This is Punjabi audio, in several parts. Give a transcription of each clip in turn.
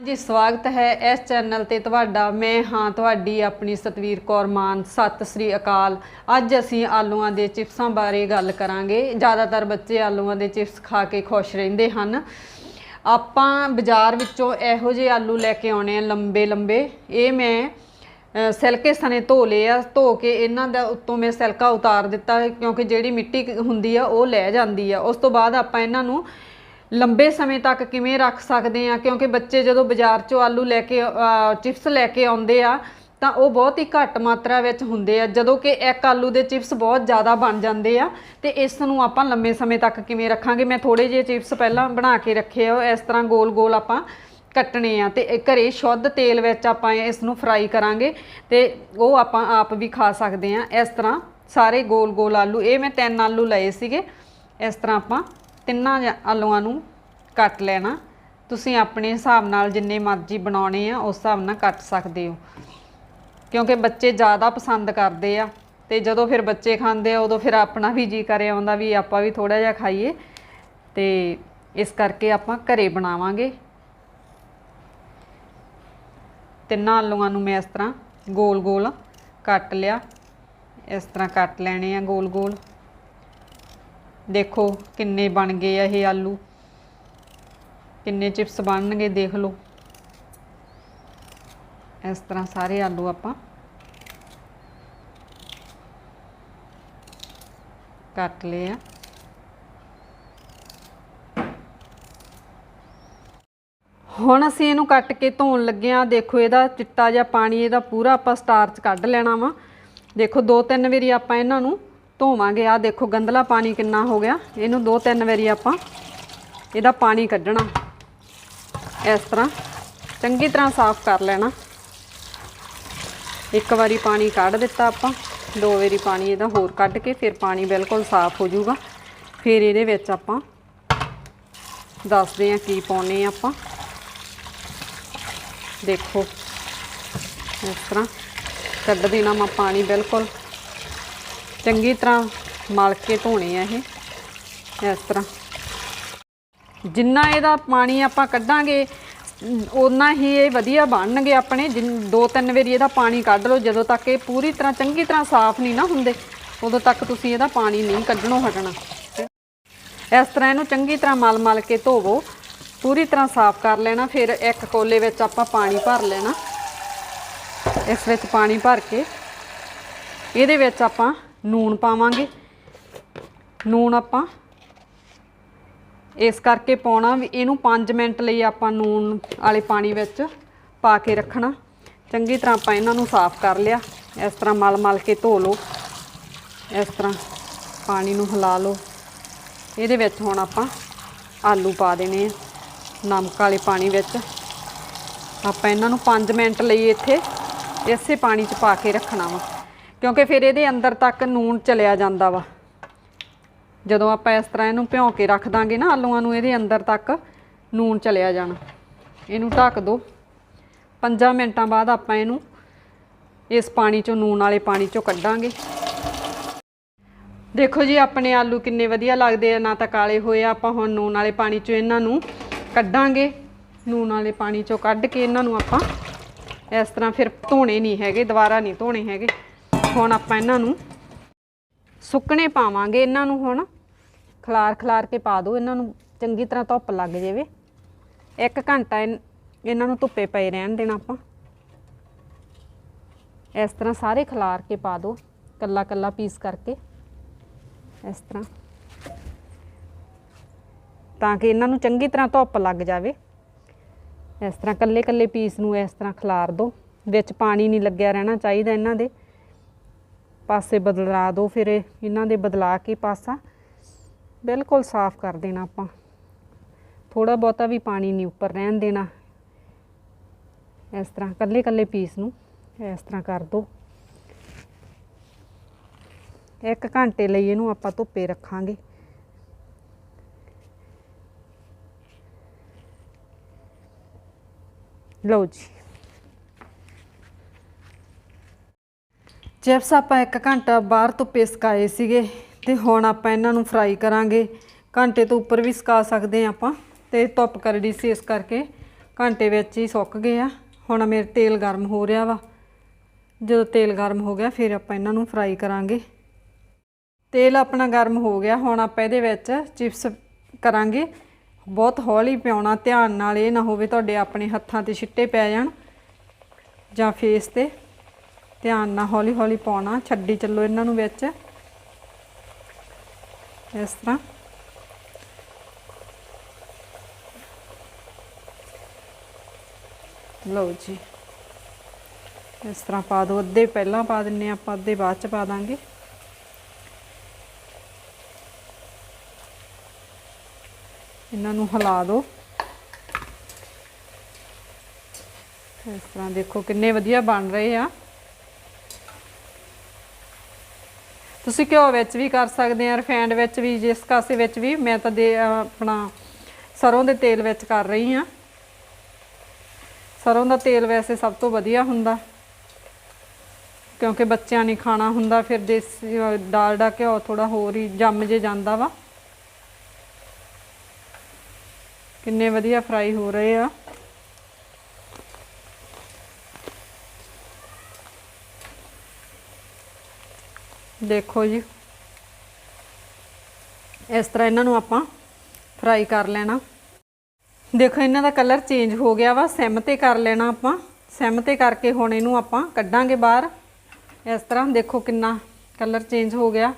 ਜੀ ਸਵਾਗਤ ਹੈ ਇਸ ਚੈਨਲ ਤੇ ਤੁਹਾਡਾ। ਮੈਂ ਹਾਂ ਤੁਹਾਡੀ ਆਪਣੀ ਸਤਵੀਰ ਕੌਰ ਮਾਨ। ਸਤਿ ਸ੍ਰੀ ਅਕਾਲ। ਅੱਜ ਅਸੀਂ ਆਲੂਆਂ ਦੇ ਚਿਪਸਾਂ ਬਾਰੇ ਗੱਲ ਕਰਾਂਗੇ। ਜ਼ਿਆਦਾਤਰ ਬੱਚੇ ਆਲੂਆਂ ਦੇ ਚਿਪਸ ਖਾ ਕੇ ਖੁਸ਼ ਰਹਿੰਦੇ ਹਨ। ਆਪਾਂ ਬਾਜ਼ਾਰ ਵਿੱਚੋਂ ਇਹੋ ਜਿਹੇ ਆਲੂ ਲੈ ਕੇ ਆਉਣੇ ਆ ਲੰਬੇ ਲੰਬੇ। ਇਹ ਮੈਂ ਅ, ਸਿਲਕੇ ਸਣੇ ਧੋ ਲਏ ਆ। ਧੋ ਕੇ ਇਹਨਾਂ ਦਾ ਉੱਤੋਂ ਮੈਂ ਸਿਲਕਾ ਉਤਾਰ ਦਿੱਤਾ ਕਿਉਂਕਿ ਜਿਹੜੀ ਮਿੱਟੀ ਹੁੰਦੀ ਆ ਉਹ ਲੈ ਜਾਂਦੀ ਆ। ਉਸ ਤੋਂ ਬਾਅਦ ਆਪਾਂ ਇਹਨਾਂ ਨੂੰ ਲੰਬੇ ਸਮੇਂ ਤੱਕ ਕਿਵੇਂ ਰੱਖ ਸਕਦੇ ਆ? ਕਿਉਂਕਿ ਬੱਚੇ ਜਦੋਂ ਬਾਜ਼ਾਰ ਚੋਂ ਆਲੂ ਲੈ ਕੇ ਚਿਪਸ ਲੈ ਕੇ ਆਉਂਦੇ ਆ, ਤਾਂ ਉਹ ਬਹੁਤ ਹੀ ਘੱਟ ਮਾਤਰਾ ਵਿੱਚ ਹੁੰਦੇ ਆ। ਜਦੋਂ ਕਿ ਇੱਕ ਆਲੂ ਦੇ ਚਿਪਸ ਬਹੁਤ ਜ਼ਿਆਦਾ ਬਣ ਜਾਂਦੇ ਆ, ਤੇ ਇਸ ਨੂੰ ਆਪਾਂ ਲੰਬੇ ਸਮੇਂ ਤੱਕ ਕਿਵੇਂ ਰੱਖਾਂਗੇ? ਮੈਂ ਥੋੜੇ ਜਿਹੇ ਚਿਪਸ ਪਹਿਲਾਂ ਬਣਾ ਕੇ ਰੱਖੇ ਆ ਇਸ ਤਰ੍ਹਾਂ ਗੋਲ ਗੋਲ ਆਪਾਂ ਕੱਟਣੇ ਆ। ਤੇ ਇਹ ਘਰੇ ਸ਼ੁੱਧ ਤੇਲ ਵਿੱਚ ਆਪਾਂ ਇਸ ਨੂੰ ਫਰਾਈ ਕਰਾਂਗੇ, ਤੇ ਉਹ ਆਪਾਂ ਆਪ ਵੀ ਖਾ ਸਕਦੇ ਆ। ਇਸ ਤਰ੍ਹਾਂ ਸਾਰੇ ਗੋਲ ਗੋਲ ਆਲੂ, ਇਹ ਮੈਂ ਤਿੰਨ ਆਲੂ ਲਏ ਸੀਗੇ। ਇਸ ਤਰ੍ਹਾਂ ਆਪਾਂ ਤਿੰਨਾਂ ਆਲੂਆਂ ਨੂੰ ਕੱਟ ਲੈਣਾ। ਤੁਸੀਂ ਆਪਣੇ ਹਿਸਾਬ ਨਾਲ ਜਿੰਨੇ ਮਰਜ਼ੀ ਬਣਾਉਣੇ ਆ, ਉਸ ਹਿਸਾਬ ਨਾਲ ਕੱਟ ਸਕਦੇ ਹੋ। ਕਿਉਂਕਿ ਬੱਚੇ ਜ਼ਿਆਦਾ ਪਸੰਦ ਕਰਦੇ ਆ ਤੇ ਜਦੋਂ ਫਿਰ ਬੱਚੇ ਖਾਂਦੇ ਆ, ਉਦੋਂ ਫਿਰ ਆਪਣਾ ਵੀ ਜੀ ਕਰੇ, ਆਉਂਦਾ ਵੀ ਆਪਾਂ ਵੀ ਥੋੜਾ ਜਿਹਾ ਖਾਈਏ ਤੇ ਇਸ ਕਰਕੇ ਆਪਾਂ ਘਰੇ ਬਣਾਵਾਂਗੇ। ਤਿੰਨਾਂ ਆਲੂਆਂ ਨੂੰ ਮੈਂ ਇਸ ਤਰ੍ਹਾਂ ਗੋਲ ਗੋਲ ਕੱਟ ਲਿਆ। ਇਸ ਤਰ੍ਹਾਂ ਕੱਟ ਲੈਣੇ ਆ ਗੋਲ ਗੋਲ ਦੇਖੋ ਕਿੰਨੇ ਬਣ ਗਏ ਆ ਇਹ ਆਲੂ। ਕਿੰਨੇ ਚਿਪਸ ਬਣਨਗੇ ਦੇਖ ਲਓ। ਇਸ ਤਰ੍ਹਾਂ ਸਾਰੇ ਆਲੂ ਆਪਾਂ ਕੱਟ ਲਏ ਆ। ਹੁਣ ਅਸੀਂ ਇਹਨੂੰ ਕੱਟ ਕੇ ਧੋਣ ਲੱਗੇ ਆ ਦੇਖੋ ਇਹਦਾ ਚਿੱਟਾ ਜਿਹਾ ਪਾਣੀ, ਇਹਦਾ ਪੂਰਾ ਆਪਾਂ ਸਟਾਰਚ ਕੱਢ ਲੈਣਾ ਵਾ। ਦੇਖੋ ਦੋ ਤਿੰਨ ਵਾਰੀ ਆਪਾਂ ਇਹਨਾਂ ਨੂੰ ਧੋਵਾਂਗੇ। ਆ ਦੇਖੋ ਗੰਦਲਾ ਪਾਣੀ ਕਿੰਨਾ ਹੋ ਗਿਆ। ਇਹਨੂੰ ਦੋ ਤਿੰਨ ਵਾਰੀ ਆਪਾਂ ਇਹਦਾ ਪਾਣੀ ਕੱਢਣਾ। ਇਸ ਤਰ੍ਹਾਂ। ਚੰਗੀ ਤਰ੍ਹਾਂ ਸਾਫ਼ ਕਰ ਲੈਣਾ। ਇੱਕ ਵਾਰੀ ਪਾਣੀ ਕੱਢ ਦਿੱਤਾ ਆਪਾਂ। ਦੋ ਵਾਰੀ ਪਾਣੀ ਇਹਦਾ ਹੋਰ ਕੱਢ ਕੇ ਫਿਰ ਪਾਣੀ ਬਿਲਕੁਲ ਸਾਫ਼ ਹੋ ਜਾਊਗਾ। ਫਿਰ ਇਹਦੇ ਵਿੱਚ ਆਪਾਂ ਦੱਸਦੇ ਆ ਕੀ ਪਾਉਨੇ ਆ ਆਪਾਂ। ਦੇਖੋ, ਇਸ ਤਰ੍ਹਾਂ ਕੱਢ ਦੇਣਾ ਮੈਂ ਪਾਣੀ ਬਿਲਕੁਲ। ਚੰਗੀ ਤਰ੍ਹਾਂ ਮਲ ਕੇ ਧੋਣੇ ਆ ਇਹ। ਇਸ ਤਰ੍ਹਾਂ। ਜਿੰਨਾ ਇਹਦਾ ਪਾਣੀ ਆਪਾਂ ਕੱਢਾਂਗੇ ਉਨਾ ਹੀ ਇਹ ਵਧੀਆ ਬਣਨਗੇ ਆਪਣੇ। ਜਿੰਨ- ਦੋ ਤਿੰਨ ਵਾਰੀ ਇਹਦਾ ਪਾਣੀ ਕੱਢ ਲਓ, ਜਦੋਂ ਤੱਕ ਇਹ ਪੂਰੀ ਤਰ੍ਹਾਂ ਚੰਗੀ ਤਰ੍ਹਾਂ ਸਾਫ਼ ਨਹੀਂ ਨਾ ਹੁੰਦੇ, ਉਦੋਂ ਤੱਕ ਤੁਸੀਂ ਇਹਦਾ ਪਾਣੀ ਨਹੀਂ ਕੱਢਣੋਂ ਹਟਣਾ। ਇਸ ਤਰ੍ਹਾਂ ਇਹਨੂੰ ਚੰਗੀ ਤਰ੍ਹਾਂ ਮਲ ਮਲ ਕੇ ਧੋਵੋ, ਪੂਰੀ ਤਰ੍ਹਾਂ ਸਾਫ਼ ਕਰ ਲੈਣਾ, ਫਿਰ ਇੱਕ ਕੋਲੇ ਵਿੱਚ ਆਪਾਂ ਪਾਣੀ ਭਰ ਲੈਣਾ। ਇਸ ਵਿੱਚ ਪਾਣੀ ਭਰ ਕੇ ਇਹਦੇ ਵਿੱਚ ਆਪਾਂ ਲੂਣ ਪਾਵਾਂਗੇ। ਲੂਣ ਆਪਾਂ ਇਸ ਕਰਕੇ ਪਾਉਣਾ ਵੀ ਇਹਨੂੰ 5 ਮਿੰਟ ਲਈ ਆਪਾਂ ਨੂਣ ਵਾਲੇ ਪਾਣੀ ਵਿੱਚ ਪਾ ਕੇ ਰੱਖਣਾ। ਚੰਗੀ ਤਰ੍ਹਾਂ ਆਪਾਂ ਇਹਨਾਂ ਨੂੰ ਸਾਫ਼ ਕਰ ਲਿਆ। ਇਸ ਤਰ੍ਹਾਂ ਮਲ ਮਲ ਕੇ ਧੋ ਲਓ। ਇਸ ਤਰ੍ਹਾਂ ਪਾਣੀ ਨੂੰ ਹਿਲਾ ਲਓ। ਇਹਦੇ ਵਿੱਚ ਹੁਣ ਆਪਾਂ ਆਲੂ ਪਾ ਦੇਣੇ ਆ, ਨਮਕ ਵਾਲੇ ਪਾਣੀ ਵਿੱਚ। ਆਪਾਂ ਇਹਨਾਂ ਨੂੰ 5 ਮਿੰਟ ਲਈ ਇੱਥੇ ਇਸੇ ਪਾਣੀ 'ਚ ਪਾ ਕੇ ਰੱਖਣਾ ਵਾ। ਕਿਉਂਕਿ ਫਿਰ ਇਹਦੇ ਅੰਦਰ ਤੱਕ ਨੂਣ ਚਲਿਆ ਜਾਂਦਾ ਵਾ। ਜਦੋਂ ਆਪਾਂ ਇਸ ਤਰ੍ਹਾਂ ਇਹਨੂੰ ਭਿਉਂ ਕੇ ਰੱਖ ਦਾਂਗੇ ਨਾ ਆਲੂਆਂ ਨੂੰ ਇਹਦੇ ਅੰਦਰ ਤੱਕ ਨੂਣ ਚਲਿਆ ਜਾਣਾ। ਇਹਨੂੰ ਢੱਕ ਦਿਓ 5 ਮਿੰਟਾਂ ਬਾਅਦ ਆਪਾਂ ਇਹਨੂੰ ਇਸ ਪਾਣੀ ਚੋਂ ਨੂਣ ਵਾਲੇ ਪਾਣੀ ਚੋਂ ਕੱਢਾਂਗੇ। ਦੇਖੋ ਜੀ, ਆਪਣੇ ਆਲੂ ਕਿੰਨੇ ਵਧੀਆ ਲੱਗਦੇ ਆ। ਨਾ ਤਾਂ ਕਾਲੇ ਹੋਏ ਆ, ਆਪਾਂ ਹੁਣ ਨੂਣ ਵਾਲੇ ਪਾਣੀ ਚੋਂ ਇਹਨਾਂ ਨੂੰ ਕੱਢਾਂਗੇ। ਨੂਣ ਵਾਲੇ ਪਾਣੀ ਚੋਂ ਕੱਢ ਕੇ ਇਹਨਾਂ ਨੂੰ ਆਪਾਂ ਇਸ ਤਰ੍ਹਾਂ ਫਿਰ ਧੋਣੇ ਨਹੀਂ ਹੈਗੇ, ਦੁਬਾਰਾ ਨਹੀਂ ਧੋਣੇ ਹੈਗੇ। ਹੁਣ ਆਪਾਂ ਇਹਨਾਂ ਨੂੰ ਸੁੱਕਣੇ ਪਾਵਾਂਗੇ ਇਹਨਾਂ ਨੂੰ ਹੁਣ। ਖਲਾਰ ਖਲਾਰ ਕੇ ਪਾ ਦਿਓ ਇਹਨਾਂ ਨੂੰ ਚੰਗੀ ਤਰ੍ਹਾਂ ਧੁੱਪ ਲੱਗ ਜਾਵੇ। ਇੱਕ ਘੰਟਾ ਇਨ- ਇਹਨਾਂ ਨੂੰ ਧੁੱਪੇ ਪਏ ਰਹਿਣ ਦੇਣਾ ਆਪਾਂ। ਇਸ ਤਰ੍ਹਾਂ ਸਾਰੇ ਖਲਾਰ ਕੇ ਪਾ ਦਿਓ ਕੱਲਾ ਕੱਲਾ ਪੀਸ ਕਰਕੇ। ਇਸ ਤਰ੍ਹਾਂ। ਤਾਂ ਕਿ ਇਹਨਾਂ ਨੂੰ ਚੰਗੀ ਤਰ੍ਹਾਂ ਧੁੱਪ ਲੱਗ ਜਾਵੇ। ਇਸ ਤਰ੍ਹਾਂ ਕੱਲੇ ਕੱਲੇ ਪੀਸ ਨੂੰ ਇਸ ਤਰ੍ਹਾਂ ਖਲਾਰ ਦਿਓ ਵਿੱਚ ਪਾਣੀ ਨਹੀਂ ਲੱਗਿਆ ਰਹਿਣਾ ਚਾਹੀਦਾ ਇਹਨਾਂ ਦੇ। ਪਾਸੇ ਬਦਲਾ ਦਿਓ ਫਿਰ ਇਹਨਾਂ ਦੇ ਬਦਲਾ ਕੇ ਪਾਸਾ ਬਿਲਕੁਲ ਸਾਫ਼ ਕਰ ਦੇਣਾ ਆਪਾਂ। ਥੋੜਾ ਬਹੁਤਾ ਵੀ ਪਾਣੀ ਨਹੀਂ ਉੱਪਰ ਰਹਿਣ ਦੇਣਾ। ਇਸ ਤਰ੍ਹਾਂ ਕੱਲੇ ਕੱਲੇ ਪੀਸ ਨੂੰ ਇਸ ਤਰ੍ਹਾਂ ਕਰ ਦਿਓ ਇੱਕ ਘੰਟੇ ਲਈ ਇਹਨੂੰ ਆਪਾਂ ਧੁੱਪੇ ਰੱਖਾਂਗੇ। ਲਓ ਜੀ। ਚਿਪਸ ਆਪਾਂ 1 ਘੰਟਾ ਬਾਹਰ ਧੁੱਪੇ ਸੁਕਾਏ ਸੀਗੇ ਤੇ ਹੁਣ ਆਪਾਂ ਇਹਨਾਂ ਨੂੰ ਫਰਾਈ ਕਰਾਂਗੇ। ਘੰਟੇ ਤੋਂ ਉੱਪਰ ਵੀ ਸੁਕਾ ਸਕਦੇ ਹਾਂ ਆਪਾਂ ਤੇ ਧੁੱਪ ਕਰੜੀ ਸੀ ਇਸ ਕਰਕੇ ਘੰਟੇ ਵਿੱਚ ਹੀ ਸੁੱਕ ਗਏ ਆ। ਹੁਣ ਮੇਰੇ ਤੇਲ ਗਰਮ ਹੋ ਰਿਹਾ ਵਾ। ਜਦੋਂ ਤੇਲ ਗਰਮ ਹੋ ਗਿਆ ਫਿਰ ਆਪਾਂ ਇਹਨਾਂ ਨੂੰ ਫਰਾਈ ਕਰਾਂਗੇ। ਤੇਲ ਆਪਣਾ ਗਰਮ ਹੋ ਗਿਆ। ਹੁਣ ਆਪਾਂ ਇਹਦੇ ਵਿੱਚ ਚਿਪਸ ਕਰਾਂਗੇ। ਬਹੁਤ ਹੌਲੀ ਪਿਆਉਣਾ ਧਿਆਨ ਨਾਲ ਇਹ ਨਾ ਹੋਵੇ ਤੁਹਾਡੇ ਆਪਣੇ ਹੱਥਾਂ ਤੇ ਛਿੱਟੇ ਪੈ ਜਾਣ ਜਾਂ ਫੇਸ ਤੇ। ਧਿਆਨ ਨਾਲ ਹੌਲੀ ਹੌਲੀ ਪਾਉਣਾ, ਛੱਡੀ ਚੱਲੋ ਇਹਨਾਂ ਨੂੰ ਵਿੱਚ। ਇਸ ਤਰ੍ਹਾਂ। ਲਓ ਜੀ। ਇਸ ਤਰ੍ਹਾਂ ਪਾ ਦਿਓ ਅੱਧੇ ਪਹਿਲਾਂ ਪਾ ਦਿੰਨੇ ਹਾਂ ਆਪਾਂ ਅੱਧੇ ਬਾਅਦ ਚ ਪਾ ਦਾਂਗੇ। ਇਹਨਾਂ ਨੂੰ ਹਿਲਾ ਦਿਓ ਇਸ ਤਰ੍ਹਾਂ ਦੇਖੋ ਕਿੰਨੇ ਵਧੀਆ ਬਣ ਰਹੇ ਆ। ਤੁਸੀਂ ਘਿਓ ਵਿੱਚ ਵੀ ਕਰ ਸਕਦੇ ਆ ਰਿਫਾਈਂਡ ਵਿੱਚ ਵੀ, ਜਿਸ ਕਾਸੇ ਵਿੱਚ ਵੀ, ਮੈਂ ਤਾਂ ਦੇ ਆਪਣਾ ਸਰੋਂ ਦੇ ਤੇਲ ਵਿੱਚ ਕਰ ਰਹੀ ਆ ਸਰੋਂ ਦਾ ਤੇਲ ਵੈਸੇ ਸਭ ਤੋਂ ਵਧੀਆ ਹੁੰਦਾ, ਕਿਉਂਕਿ ਬੱਚਿਆਂ ਨੇ ਖਾਣਾ ਹੁੰਦਾ, ਫਿਰ ਦੇਸੀ, ਅਹ ਡਾਲਡਾ ਘਿਓ ਥੋੜਾ ਹੋਰ ਹੀ ਜੰਮ ਜੇ ਜਾਂਦਾ ਵਾ। ਕਿੰਨੇ ਵਧੀਆ ਫਰਾਈ ਹੋ ਰਹੇ ਆ। ਦੇਖੋ ਜੀ। ਇਸ ਤਰ੍ਹਾਂ ਇਹਨਾਂ ਨੂੰ ਆਪਾਂ ਫਰਾਈ ਕਰ ਲੈਣਾ। ਦੇਖੋ, ਇਹਨਾਂ ਦਾ ਕਲਰ ਚੇਂਜ ਹੋ ਗਿਆ ਵਾ। ਸਿਮ ਤੇ ਕਰ ਲੈਣਾ ਆਪਾਂ। ਸਿਮ ਤੇ ਕਰਕੇ ਹੁਣ ਇਹਨੂੰ ਆਪਾਂ ਕੱਢਾਂਗੇ ਬਾਹਰ। ਇਸ ਤਰ੍ਹਾਂ ਦੇਖੋ ਕਿੰਨਾ ਕਲਰ ਚੇਂਜ ਹੋ ਗਿਆ।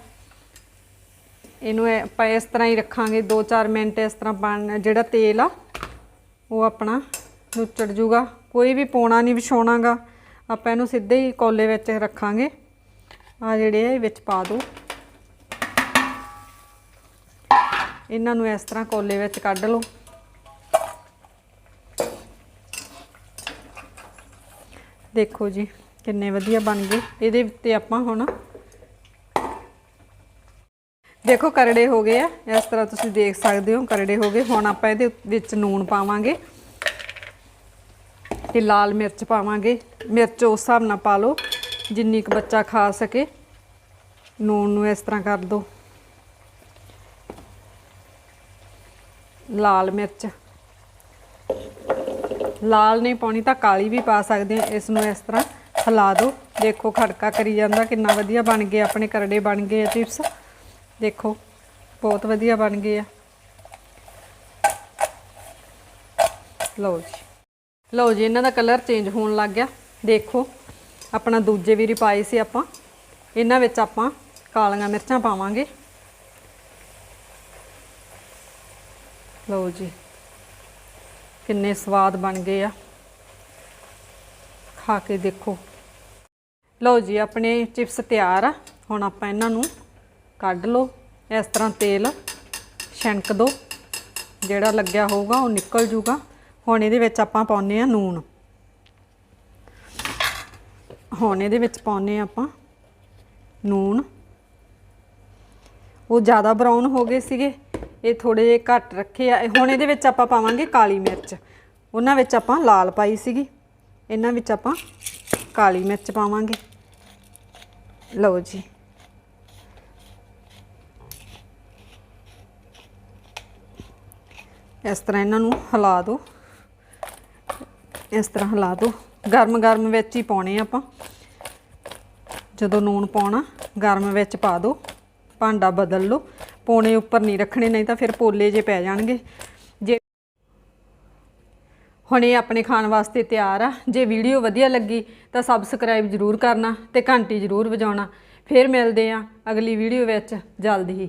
ਇਹਨੂੰ ਆਪਾਂ ਇਸ ਤਰ੍ਹਾਂ ਹੀ ਰੱਖਾਂਗੇ। 2-4 ਮਿੰਟ ਇਸ ਤਰ੍ਹਾਂ ਬਣ, ਜਿਹੜਾ ਤੇਲ ਆ, ਉਹ ਆਪਣਾ ਨੁੱਚੜ ਜੂਗਾ। ਕੋਈ ਵੀ ਪੋਣਾ ਨਹੀਂ ਵਿਛਾਉਣਾਗਾ। ਆਪਾਂ ਇਹਨੂੰ ਸਿੱਧੇ ਹੀ ਕੋਲੇ ਵਿੱਚ ਰੱਖਾਂਗੇ। ਆ ਜਿਹੜੇ ਆ, ਇਹ ਵਿੱਚ ਪਾ ਦਿਓ ਇਹਨਾਂ ਨੂੰ ਇਸ ਤਰ੍ਹਾਂ ਕੋਲੇ ਵਿੱਚ ਕੱਢ ਲਓ। ਦੇਖੋ ਜੀ, ਕਿੰਨੇ ਵਧੀਆ ਬਣ ਗਏ। ਇਹਦੇ ਉੱਤੇ ਆਪਾਂ ਹੁਣ ਦੇਖੋ, ਕਰੜੇ ਹੋ ਗਏ ਆ। ਇਸ ਤਰ੍ਹਾਂ ਤੁਸੀਂ ਦੇਖ ਸਕਦੇ ਹੋ, ਕਰੜੇ ਹੋ ਗਏ। ਹੁਣ ਆਪਾਂ ਇਹਦੇ ਵਿੱਚ ਨੂਣ ਪਾਵਾਂਗੇ ਤੇ ਲਾਲ ਮਿਰਚ ਪਾਵਾਂਗੇ। ਮਿਰਚ ਉਸ ਹਿਸਾਬ ਨਾਲ ਪਾ ਲਓ। ਜਿੰਨੀ ਕੁ ਬੱਚਾ ਖਾ ਸਕੇ। ਨੂਣ ਨੂੰ ਇਸ ਤਰ੍ਹਾਂ ਕਰ ਦਿਓ ਲਾਲ ਮਿਰਚ। ਲਾਲ ਨਹੀਂ ਪਾਉਣੀ ਤਾਂ ਕਾਲੀ ਵੀ ਪਾ ਸਕਦੇ ਆ ਇਸ ਨੂੰ ਇਸ ਤਰ੍ਹਾਂ ਹਿਲਾ ਦਿਓ ਦੇਖੋ ਖੜਕਾ ਕਰੀ ਜਾਂਦਾ, ਕਿੰਨਾ ਵਧੀਆ ਬਣ ਗਏ ਆਪਣੇ ਕਰੜੇ, ਬਣ ਗਏ ਆ ਚਿਪਸ। ਦੇਖੋ, ਬਹੁਤ ਵਧੀਆ ਬਣ ਗਏ ਆ। ਲਓ ਜੀ। ਲਓ ਜੀ, ਇਹਨਾਂ ਦਾ ਕਲਰ ਚੇਂਜ ਹੋਣ ਲੱਗ ਗਿਆ। ਦੇਖੋ। ਆਪਣਾ ਦੂਜੇ ਵੀਰੀ ਪਾਏ ਸੀ ਆਪਾਂ। ਇਹਨਾਂ ਵਿੱਚ ਆਪਾਂ ਕਾਲੀਆਂ ਮਿਰਚਾਂ ਪਾਵਾਂਗੇ। ਲਓ ਜੀ, ਕਿੰਨੇ ਸਵਾਦ ਬਣ ਗਏ ਆ। ਖਾ ਕੇ ਦੇਖੋ। ਲਓ ਜੀ, ਆਪਣੇ ਚਿਪਸ ਤਿਆਰ ਆ। ਹੁਣ ਆਪਾਂ ਇਹਨਾਂ ਨੂੰ ਕੱਢ ਲਓ। ਇਸ ਤਰ੍ਹਾਂ ਤੇਲ ਛਣਕ ਦਿਓ ਜਿਹੜਾ ਲੱਗਿਆ ਹੋਊਗਾ ਉਹ ਨਿਕਲ ਜੂਗਾ। ਹੁਣ ਇਹਦੇ ਵਿੱਚ ਆਪਾਂ ਪਾਉਨੇ ਆ ਨੂਣ। ਹੁਣ ਇਹਦੇ ਵਿੱਚ ਪਾਉਨੇ ਆ ਆਪਾਂ ਨੂਣ। ਉਹ ਜ਼ਿਆਦਾ ਬਰਾਊਨ ਹੋ ਗਏ ਸੀਗੇ, ਇਹ ਥੋੜੇ ਜਿਹੇ ਘੱਟ ਰੱਖੇ ਆ। ਹੁਣ ਇਹਦੇ ਵਿੱਚ ਆਪਾਂ ਪਾਵਾਂਗੇ ਕਾਲੀ ਮਿਰਚ। ਉਹਨਾਂ ਵਿੱਚ ਆਪਾਂ ਲਾਲ ਪਾਈ ਸੀਗੀ, ਇਹਨਾਂ ਵਿੱਚ ਆਪਾਂ ਕਾਲੀ ਮਿਰਚ ਪਾਵਾਂਗੇ। ਲਓ ਜੀ। ਇਸ ਤਰ੍ਹਾਂ ਇਹਨਾਂ ਨੂੰ ਹਿਲਾ ਦਿਓ। ਇਸ ਤਰ੍ਹਾਂ ਹਿਲਾ ਦਿਓ। ਗਰਮ ਗਰਮ ਵਿੱਚ ਹੀ ਪਾਉਣੇ ਆਪਾਂ। ਜਦੋਂ ਨੂਣ ਪਾਉਣਾ, ਗਰਮ ਵਿੱਚ ਪਾ ਦਿਓ ਭਾਂਡਾ ਬਦਲ ਲਓ। ਪੋਣੇ ਉੱਪਰ ਨਹੀਂ ਰੱਖਣੇ, ਨਹੀਂ ਤਾਂ ਫਿਰ ਪੋਲੇ ਜੇ ਪੈ ਜਾਣਗੇ। ਜੇ ਹੁਣ ਇਹ ਆਪਣੇ ਖਾਣ ਵਾਸਤੇ ਤਿਆਰ ਆ, ਜੇ ਵੀਡੀਓ ਵਧੀਆ ਲੱਗੀ ਤਾਂ ਸਬਸਕ੍ਰਾਈਬ ਜ਼ਰੂਰ ਕਰਨਾ ਤੇ ਘੰਟੀ ਜ਼ਰੂਰ ਵਜਾਉਣਾ। ਫਿਰ ਮਿਲਦੇ ਆ ਅਗਲੀ ਵੀਡੀਓ ਵਿੱਚ, ਜਲਦੀ ਹੀ।